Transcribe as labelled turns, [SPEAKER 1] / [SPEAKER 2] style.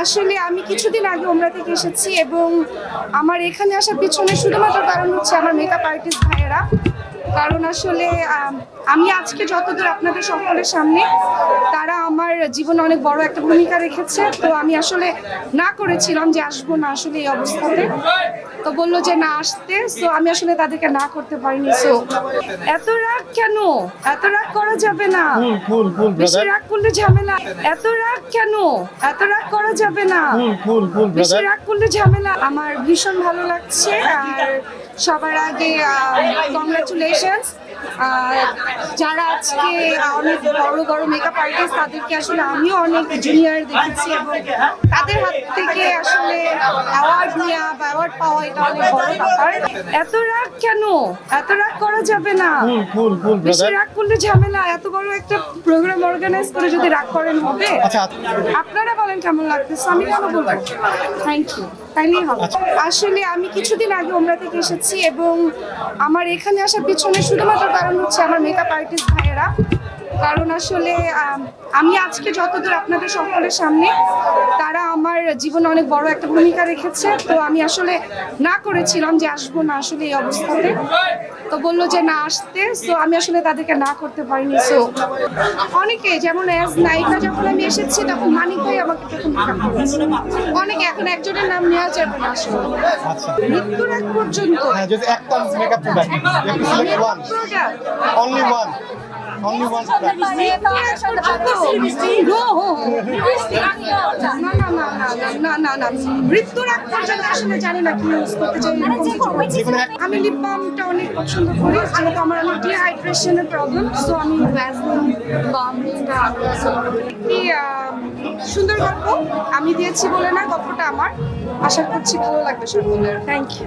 [SPEAKER 1] আসলে আমি কিছুদিন আগে ওমরা থেকে এসেছি এবং আমার এখানে আসার পিছনে শুধুমাত্র কারণ হচ্ছে আমার মেকআপ আর্টিস্ট ভাইয়েরা। কারণ আসলে আমি আজকে যতদূর আপনাদের সকলের সামনে তারা আমার জীবনে অনেক বড় একটা ভূমিকা রেখেছে। তো আমি আসলে না করেছিলাম যে আসব না আসলে এই অবস্থাতে। তো বলল যে না আসতে সো আমি আসলে তাদেরকে না করতে পারিনি। সো এত রাগ কেন? এত রাগ করা যাবে না। বেশি রাগ করলে ঝামেলা। এত রাগ কেন? এত রাগ করা যাবে না। বেশি রাগ করলে ঝামেলা। আমার ভীষণ ভালো লাগছে। আর সবার আগে কংগ্রাচুলেশনস যারা আজকে অনেক বড় বড় মেকআপ আর্টিস্ট তাদেরকে আসলে আমিও অনেক জুনিয়র দেখেছি এবং তাদের হাত থেকে আসলে অ্যাওয়ার্ড নেওয়া বা অ্যাওয়ার্ড পাওয়া এটা অনেক বড় ব্যাপার। এত রাগ কেন? এত রাগ করা যাবে না। বেশি রাগ করলে ঝামেলা। এত বড় একটা প্রোগ্রাম অর্গানাইজ করে যদি রাগ করেন হবে।
[SPEAKER 2] আচ্ছা।
[SPEAKER 1] আপনারা বলেন কেমন লাগতেছে? আমি কেন বলব? থ্যাংক ইউ তাইলেই হবে। আসলে আমি কিছুদিন আগে ওমরা থেকে এসেছি এবং আমার এখানে আসার পিছনে শুধুমাত্র কারণ হচ্ছে আমার মেকআপ আর্টিস্ট ভাইয়েরা। আসলে আমি আজকে যতদূর আপনাদের সকলের সামনে তারা আমার জীবনে অনেক বড় একটা ভূমিকা রেখেছে। তো আমি আসলে না করেছিলাম যে আসব না আসলে এই অবস্থাতে। তো বলল যে না আসতে সো আমি আসলে তাদেরকে না করতে পারিনি। সো অনেকে যেমন অ্যাজ নায়িকা যখন আমি এসেছি তখন মানিক ভাই আমাকে প্রথম অনেকে এখন একজনের নাম নেওয়া যাবে না আসলে।
[SPEAKER 2] আচ্ছা।
[SPEAKER 1] মৃত্যুর এক পর্যন্ত।
[SPEAKER 2] হ্যাঁ product only one one product
[SPEAKER 1] না না না না না না না মৃত্যুর এক পর্যন্ত আসলে জানি না কি ইউজ করতে চাই আমি লিপ অনেক পছন্দ করি যেহেতু আমার অনেক ডিহাইড্রেশনের প্রবলেম সো আমি ভ্যাসলিন আহ, সুন্দর গল্প। আমি দিয়েছি বলে না গল্পটা আমার। আশা করছি ভালো লাগবে সকলের থ্যাংক ইউ